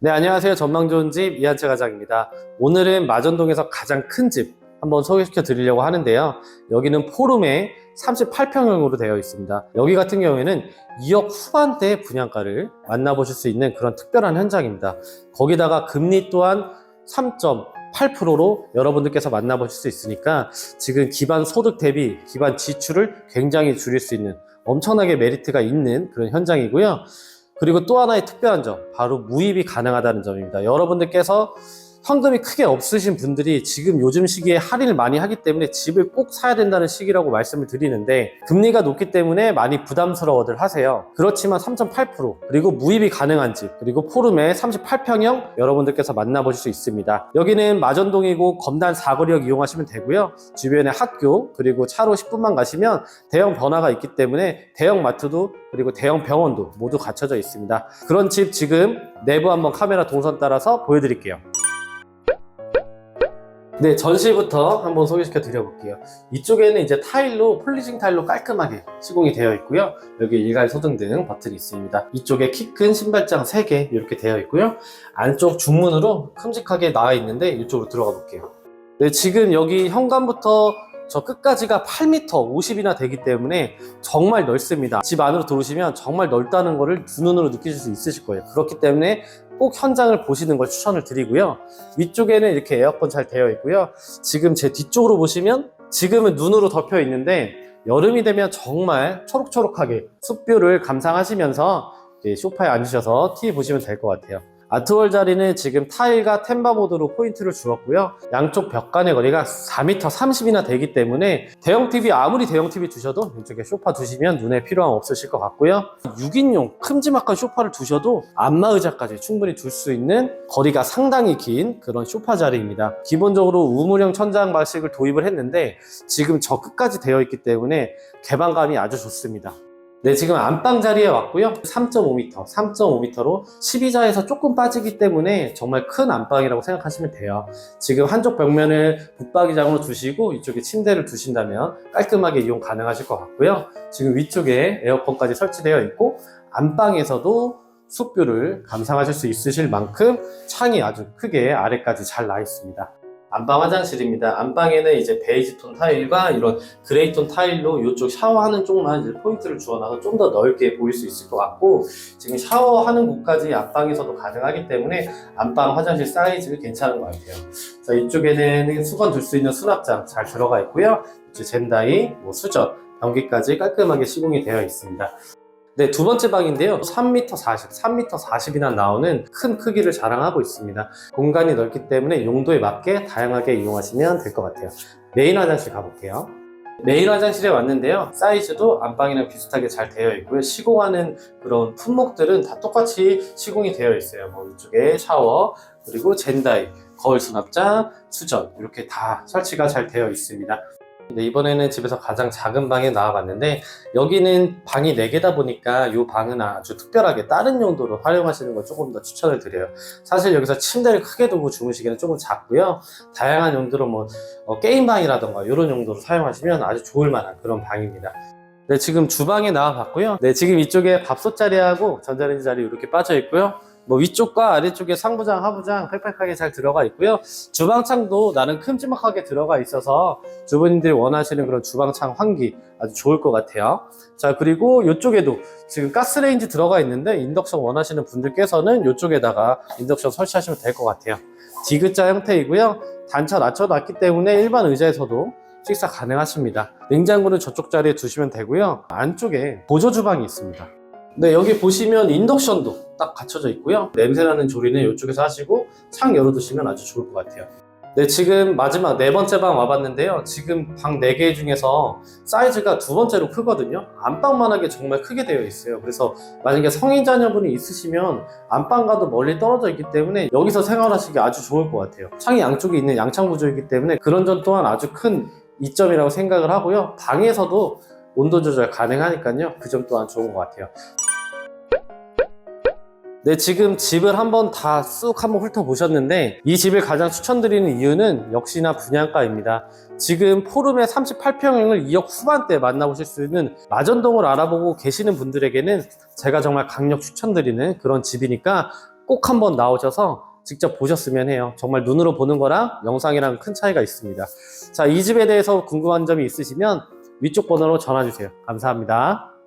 네, 안녕하세요. 전망 좋은 집 이한채 과장입니다. 오늘은 마전동에서 가장 큰 집 한번 소개시켜 드리려고 하는데요. 여기는 포rum에 38평형으로 되어 있습니다. 여기 같은 경우에는 2억 후반대 분양가를 만나보실 수 있는 그런 특별한 현장입니다. 거기다가 금리 또한 3.8%로 여러분들께서 만나보실 수 있으니까 지금 기반 소득 대비 기반 지출을 굉장히 줄일 수 있는 엄청나게 메리트가 있는 그런 현장이고요. 그리고 또 하나의 특별한 점, 바로 무입이 가능하다는 점입니다. 여러분들께서 현금이 크게 없으신 분들이 지금 요즘 시기에 할인을 많이 하기 때문에 집을 꼭 사야 된다는 시기라고 말씀을 드리는데 금리가 높기 때문에 많이 부담스러워들 하세요. 그렇지만 3.8% 그리고 무입이 가능한 집 그리고 포름에 38평형 여러분들께서 만나보실 수 있습니다. 여기는 마전동이고 검단 사거리역 이용하시면 되고요. 주변에 학교 그리고 차로 10분만 가시면 대형 변화가 있기 때문에 대형 마트도 그리고 대형 병원도 모두 갖춰져 있습니다. 그런 집 지금 내부 한번 카메라 동선 따라서 보여드릴게요. 네, 전시부터 한번 소개시켜 드려볼게요. 이쪽에는 이제 타일로, 폴리싱 타일로 깔끔하게 시공이 되어 있고요. 여기 일괄 소등 등 버튼이 있습니다. 이쪽에 키 큰 신발장 3개 이렇게 되어 있고요. 안쪽 중문으로 큼직하게 나와 있는데 이쪽으로 들어가 볼게요. 네, 지금 여기 현관부터 저 끝까지가 8m 50이나 되기 때문에 정말 넓습니다. 집 안으로 들어오시면 정말 넓다는 거를 두 눈으로 느끼실 수 있으실 거예요. 그렇기 때문에 꼭 현장을 보시는 걸 추천을 드리고요. 위쪽에는 이렇게 에어컨 잘 되어 있고요. 지금 제 뒤쪽으로 보시면 지금은 눈으로 덮여 있는데 여름이 되면 정말 초록초록하게 숲뷰를 감상하시면서 소파에 앉으셔서 TV 보시면 될 것 같아요. 아트월 자리는 지금 타일과 템바 모드로 포인트를 주었고요. 양쪽 벽 간의 거리가 4m 30이나 되기 때문에 대형 TV 아무리 대형 TV 두셔도 이쪽에 소파 두시면 눈에 필요함 없으실 것 같고요. 6인용 큼지막한 소파를 두셔도 안마 의자까지 충분히 둘 수 있는 거리가 상당히 긴 그런 소파 자리입니다. 기본적으로 우물형 천장 방식을 도입을 했는데 지금 저 끝까지 되어 있기 때문에 개방감이 아주 좋습니다. 네, 지금 안방 자리에 왔고요. 3.5m, 3.5m로 12자에서 조금 빠지기 때문에 정말 큰 안방이라고 생각하시면 돼요. 지금 한쪽 벽면을 붙박이장으로 두시고 이쪽에 침대를 두신다면 깔끔하게 이용 가능하실 것 같고요. 지금 위쪽에 에어컨까지 설치되어 있고 안방에서도 숲뷰를 감상하실 수 있으실 만큼 창이 아주 크게 아래까지 잘 나 있습니다. 안방 화장실입니다. 안방에는 이제 베이지 톤 타일과 이런 그레이 톤 타일로 이쪽 샤워하는 쪽만 이제 포인트를 주어놔서 좀 더 넓게 보일 수 있을 것 같고 지금 샤워하는 곳까지 안방에서도 가능하기 때문에 안방 화장실 사이즈 괜찮은 것 같아요. 자, 이쪽에는 수건 둘 수 있는 수납장 잘 들어가 있고요. 이제 젠다이, 뭐 수전, 변기까지 깔끔하게 시공이 되어 있습니다. 네, 두 번째 방인데요. 3m 40, 3m 40이나 나오는 큰 크기를 자랑하고 있습니다. 공간이 넓기 때문에 용도에 맞게 다양하게 이용하시면 될 것 같아요. 메인 화장실 가볼게요. 메인 화장실에 왔는데요. 사이즈도 안방이랑 비슷하게 잘 되어 있고요. 시공하는 그런 품목들은 다 똑같이 시공이 되어 있어요. 뭐 이쪽에 샤워, 그리고 젠다이, 거울 수납장, 수전 이렇게 다 설치가 잘 되어 있습니다. 네, 이번에는 집에서 가장 작은 방에 나와봤는데 여기는 방이 4개다 보니까 이 방은 아주 특별하게 다른 용도로 활용하시는 걸 조금 더 추천을 드려요. 사실 여기서 침대를 크게 두고 주무시기는 조금 작고요. 다양한 용도로 뭐 어, 게임방이라던가 이런 용도로 사용하시면 아주 좋을 만한 그런 방입니다. 네, 지금 주방에 나와 봤고요. 네, 지금 이쪽에 밥솥 자리하고 전자레인지 자리 이렇게 빠져 있고요. 뭐 위쪽과 아래쪽에 상부장, 하부장 빽빽하게 잘 들어가 있고요. 주방창도 나는 큼지막하게 들어가 있어서 주부님들이 원하시는 그런 주방창 환기 아주 좋을 것 같아요. 자, 그리고 이쪽에도 지금 가스레인지 들어가 있는데 인덕션 원하시는 분들께서는 이쪽에다가 인덕션 설치하시면 될 것 같아요. 디귿자 형태이고요. 단차 낮춰놨기 때문에 일반 의자에서도 식사 가능하십니다. 냉장고는 저쪽 자리에 두시면 되고요. 안쪽에 보조 주방이 있습니다. 네, 여기 보시면 인덕션도 딱 갖춰져 있고요. 냄새나는 조리는 이쪽에서 하시고 창 열어두시면 아주 좋을 것 같아요. 네, 지금 마지막 네 번째 방 와봤는데요. 지금 방 4개 중에서 사이즈가 두 번째로 크거든요. 안방만하게 정말 크게 되어 있어요. 그래서 만약에 성인 자녀분이 있으시면 안방과도 멀리 떨어져 있기 때문에 여기서 생활하시기 아주 좋을 것 같아요. 창이 양쪽에 있는 양창 구조이기 때문에 그런 점 또한 아주 큰 이점이라고 생각을 하고요. 방에서도 온도 조절 가능하니까요. 그 점 또한 좋은 것 같아요. 네, 지금 집을 한번 다 쑥 한번 훑어보셨는데 이 집을 가장 추천드리는 이유는 역시나 분양가입니다. 지금 포rum의 38평형을 2억 후반대 만나보실 수 있는 마전동을 알아보고 계시는 분들에게는 제가 정말 강력 추천드리는 그런 집이니까 꼭 한번 나오셔서 직접 보셨으면 해요. 정말 눈으로 보는 거랑 영상이랑 큰 차이가 있습니다. 자, 이 집에 대해서 궁금한 점이 있으시면 위쪽 번호로 전화 주세요. 감사합니다.